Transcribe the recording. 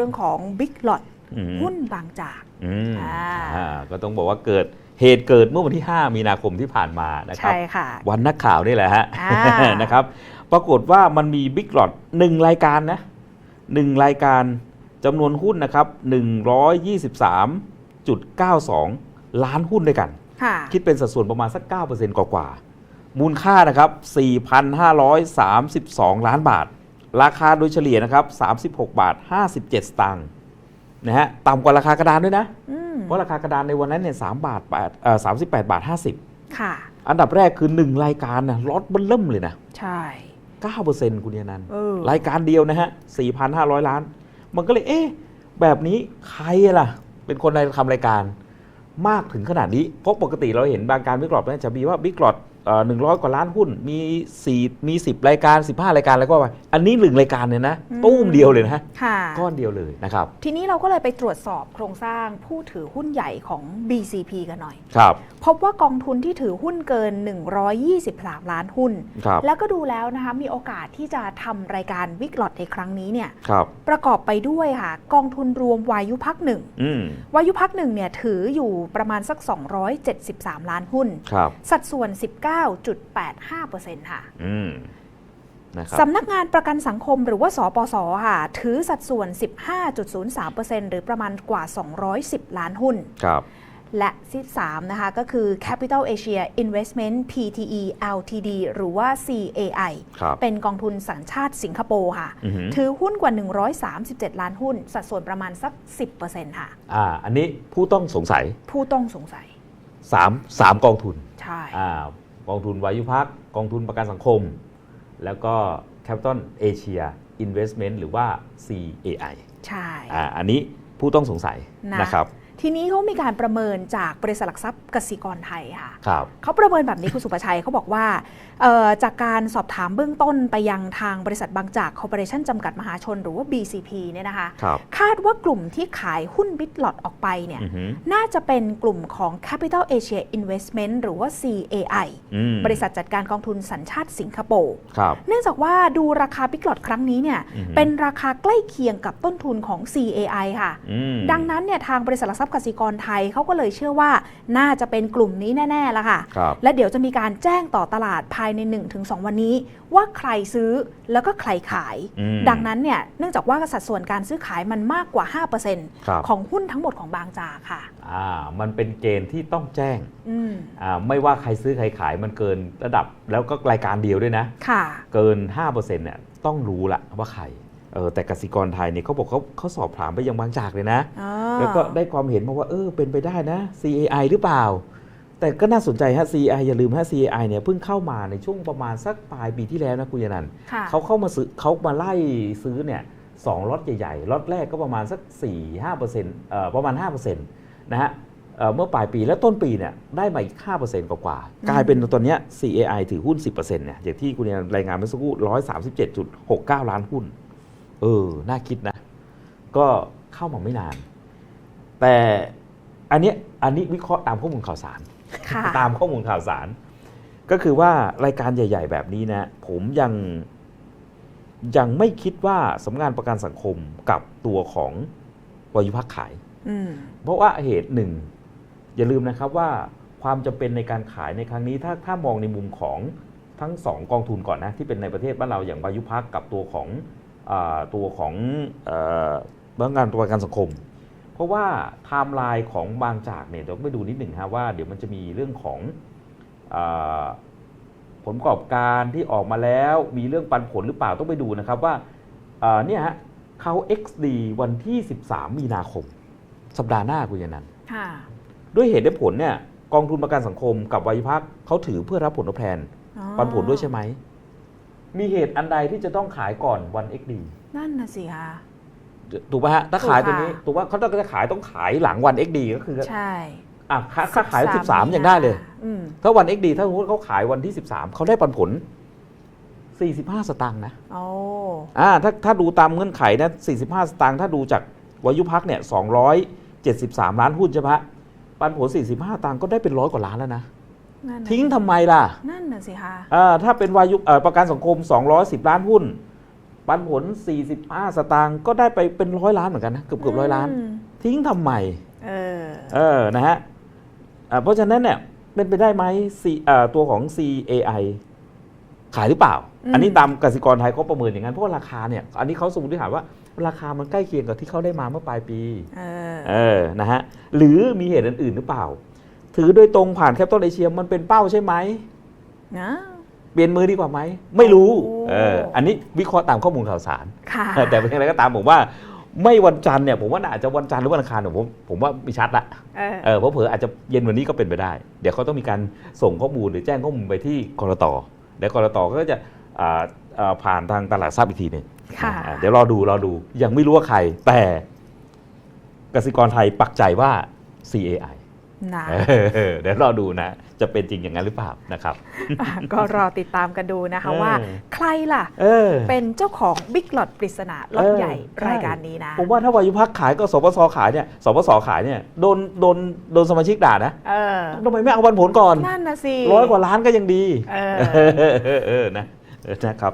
รื่องของบิ๊กหลอดอืมหุ้นบางจากอืมอ่าอ่าก็ต้องบอกว่าเกิดเหตุเกิดเมื่อวันที่ 5 มีนาคมที่ผ่านมานะครับใช่ค่ะวันนักข่าวนี่แหละฮะอ่านะครับ ปรากฏว่ามันมีบิ๊กหลอดหนึ่งรายการนะหนึ่งรายการจำนวนหุ้นนะครับ 123.92 ล้านหุ้นด้วยกันค่ะคิดเป็นสัดส่วนประมาณสัก9%กว่ากว่าๆมูลค่านะครับ 4,532 ล้านบาท ราคาโดยเฉลี่ยนะครับ 36 บาท 57 สตางค์นะฮะต่ำกว่าราคากระดานด้วยนะอืมเพราะราคากระดานในวันนั้นเนี่ย3บาท8เอ่อ38บาท50ค่ะ อันดับแรกคือ1รายการนะล็อตเบิ้ลเริ่มเลยนะ ใช่9%คุณเนียนันท์เออรายการเดียวนะฮะ4,500ล้าน มันก็เลยเอ๊ะแบบนี้ใครล่ะ เป็นคนในทำรายการมากถึงขนาดนี้ เพราะปกติเราเห็นบางการบิ๊กหลอดเนี่ยจะมีว่าบิ๊กหลอด หนึ่งร้อยกว่าล้านหุ้น มีสี่มีสิบรายการ 15 รายการแล้วก็ว่าอันนี้หนึ่งรายการเนี่ยนะตู้มเดียวเลยนะค่ะก้อนเดียวเลยนะครับ ทีนี้เราก็เลยไปตรวจสอบโครงสร้างผู้ถือหุ้นใหญ่ของ BCP กันหน่อย ครับ พบว่ากองทุนที่ถือหุ้นเกิน 123 ล้านหุ้นครับแล้วก็ดูแล้วนะคะมีโอกาสที่จะทำรายการวิกลอตในครั้งนี้เนี่ยครับประกอบไปด้วยค่ะกองทุนรวมวายุพักหนึ่งอืมวายุพักหนึ่งเนี่ยถืออยู่ประมาณสัก 273 ล้านหุ้นครับสัดส่วน19.85%ค่ะอืมนะครับสำนักงานประกันสังคมหรือว่าสปสค่ะ ถือสัดส่วน 15.03%หรือประมาณกว่า 210 ล้านหุ้นครับและที่3นะคะ ก็คือ Capital Asia Investment PTE Ltd หรือว่า CAI ครับเป็นกองทุนสัญชาติสิงคโปร์ค่ะอือหือถือหุ้นกว่า 137 ล้านหุ้น สัดส่วนประมาณสัก 10%ค่ะอ่าอันนี้ผู้ต้องสงสัย ผู้ต้องสงสัย 3 3 กองทุน ใช่อ่า กองทุนวายุพักกองทุนประกันสังคม แล้วก็ Capital Asia Investment หรือว่า CAI ใช่อ่าอันนี้ผู้ต้องสงสัยนะนะครับ ทีนี้เขามีการประเมินจากบริษัทหลักทรัพย์กสิกรไทยค่ะครับเขาประเมินแบบนี้คุณสุประชัยเขาบอกว่าเอ่อจากการสอบถามเบื้องต้นไปยังทางบริษัทบางจากคอร์ปอเรชั่นจำกัดมหาชน หรือว่า BCP เนี่ยนะคะครับคาดว่ากลุ่มที่ขายหุ้นบิตลอตออกไปเนี่ยอือหือน่าจะเป็นกลุ่มของ Capital Asia Investment หรือว่า CAI อืมบริษัทจัดการกองทุนสัญชาติสิงคโปร์ครับเนื่องจากว่าดูราคาบิตลอตครั้งนี้เนี่ยอือหือเป็นราคาใกล้เคียงกับต้นทุนของ CAI ค่ะอืมดังนั้นเนี่ยทางบริษัทหลักทรัพย์กสิกรไทยเขาก็เลยเชื่อว่าน่าจะเป็นกลุ่มนี้แน่ๆละค่ะครับและเดี๋ยวจะมีการแจ้งต่อตลาดภายใน 1-2 วันนี้ ว่าใครซื้อแล้วก็ใครขายอืมดังนั้นเนี่ยเนื่องจากว่าสัดส่วนการซื้อขายมันมากกว่าครับ5%ของหุ้นทั้งหมดของบางจากค่ะอ่ามันเป็นเกณฑ์ที่ต้องแจ้งอืมอ่าไม่ว่าใครซื้อใครขายมันเกินระดับแล้วก็รายการเดียวด้วยนะค่ะ เกิน5%เนี่ยต้องรู้ละว่าใคร เออแต่กสิกรไทยเนี่ยเขาบอกเขาเขาสอบถามไปยังบางจากเลยนะ อ๋อแล้วก็ได้ความเห็นมาว่าเออเป็นไปได้นะ CAI หรือเปล่า แต่ก็น่าสนใจฮะ CAI อย่าลืมฮะ CAI เนี่ยเพิ่งเข้ามาในช่วงประมาณสักปลายปีที่แล้วนะคุณยนันท์ค่ะเขาเข้ามาซื้อเขามาไล่ซื้อเนี่ยสองล็อตใหญ่ๆล็อตแรกก็ประมาณสัก 4 5เปอร์เซ็นต์เอ่อประมาณ5เปอร์เซ็นต์นะฮะเอ่อเมื่อปลายปีแล้วต้นปีเนี่ยได้มาอีก5เปอร์เซ็นต์กว่าๆกลายเป็นตอนเนี้ย CAI ถือหุ้น 10%เนี่ยอย่างที่คุณยนันท์รายงานเมื่อสักครู่137.69 ล้านหุ้น เออ น่าคิดนะ ก็เข้ามาไม่นาน แต่อันเนี้ยอันนี้วิเคราะห์ตามข้อมูลข่าวสาร ค่ะ ตามข้อมูลข่าวสาร ก็คือว่ารายการใหญ่ ๆ แบบนี้นะ ผมยังยังไม่คิดว่าสำนักงานประกันสังคมกับตัวของวายุพักขาย อืม เพราะว่าเหตุหนึ่ง อย่าลืมนะครับว่าความจำเป็นในการขายในครั้งนี้ ถ้าถ้ามองในมุมของทั้งสองกองทุนก่อนนะ ที่เป็นในประเทศบ้านเราอย่างวายุพักกับตัวของอา ตัวของเออพนักงานประกันสังคม เพราะว่าไทม์ไลน์ของบางจากเนี่ยเดี๋ยวไปดูนิดหนึ่งฮะว่าเดี๋ยวมันจะมีเรื่องของอาผลประกอบการที่ออกมาแล้วมีเรื่องปันผลหรือเปล่าต้องไปดูนะครับว่าอ่าเนี่ยฮะเขา XD วันที่ 13 มีนาคม สัปดาห์หน้าคุณยนันท์ค่ะด้วยเหตุและผลเนี่ยกองทุนประกันสังคมกับวัยพักเขาถือเพื่อรับผลตอบแทนอ๋อปันผลด้วยใช่ไหม มีเหตุอันใดที่จะต้องขายก่อนวัน XD นั่นน่ะสิคะ ถูกป่ะฮะถ้าขายตัวนี้ถูกค่ะถูกว่าเขาต้องจะขายต้องขายหลังวัน XD ก็คือใช่อะถ้าถ้าขาย 13 ยังได้เลย อืมถ้าวัน XD ถ้าสมมติเขาขายวันที่ 13 เขาได้ปันผล 45 สตางค์นะโอ้อ่าถ้าถ้าดูตามเงื่อนไขนะ45 สตางค์ถ้าดูจากวายุพักเนี่ย273 ล้านหุ้นใช่ไหมฮะปันผล 45สตางค์ก็ได้เป็นร้อยกว่าล้านแล้วนะ นั่นน่ะทิ้งทำไมล่ะนั่นน่ะสิคะอ่าถ้าเป็นวายุเอ่อประกันสังคม 210 ล้านหุ้น ปันผล 45 สตางค์ก็ได้ไปเป็นร้อยล้านเหมือนกันนะเกือบเกือบร้อยล้าน มทิ้งทำไม เออ เออ นะฮะอ่าเพราะฉะนั้นเนี่ยเป็นไปได้ไหม C อ่าตัวของ CAI ขายหรือเปล่า อืม อันนี้ตามกสิกรไทยเขาประเมินอย่างนั้น เพราะว่าราคาเนี่ย อันนี้เขาสมมติฐานว่า ราคามันใกล้เคียงกับที่เขาได้มาเมื่อปลายปี เออ เออ นะฮะ หรือมีเหตุอื่นๆหรือเปล่า ถือโดยตรงผ่านแคปตอลเอเชียมันเป็นเป้าใช่ไหมนะเปลี่ยนมือดีกว่าไหม ไม่รู้โอ้เอออันนี้วิเคราะห์ตามข้อมูลข่าวสารค่ะแต่เป็นอย่างไรก็ตามผมว่าไม่วันจันทร์เนี่ยผมว่าน่าจะวันจันทร์หรือวันอังคารเนี่ยผมผมว่ามีชัดละเออเออเพราะเผลออาจจะเย็นวันนี้ก็เป็นไปได้ เดี๋ยวเขาต้องมีการส่งข้อมูลหรือแจ้งข้อมูลไปที่กรตแล้วกรตก็จะอ่าอ่าผ่านทางตลาดทรัพย์อีกทีหนึ่งค่ะอ่าเดี๋ยวรอดูรอดูยังไม่รู้ว่าใคร แต่กสิกรไทยปักใจว่า CAI นะเออเดี๋ยวรอดูนะ จะเป็นจริงอย่างนั้นหรือเปล่านะครับอะก็รอติดตามกันดูนะคะเออว่า ใครล่ะเออเป็นเจ้าของบิ๊กหลอดปริศนาล็อตเออใหญ่ใช่รายการนี้นะ ผมว่าถ้าวายุพักขายก็สปสขายเนี่ยสปสขายเนี่ยโดนโดนโดนสมาชิกด่านะเออทำไมไม่เอาวันผลก่อน นั่นนะสิร้อยกว่าล้านก็ยังดีเออเออเออเออนะเออนะครับ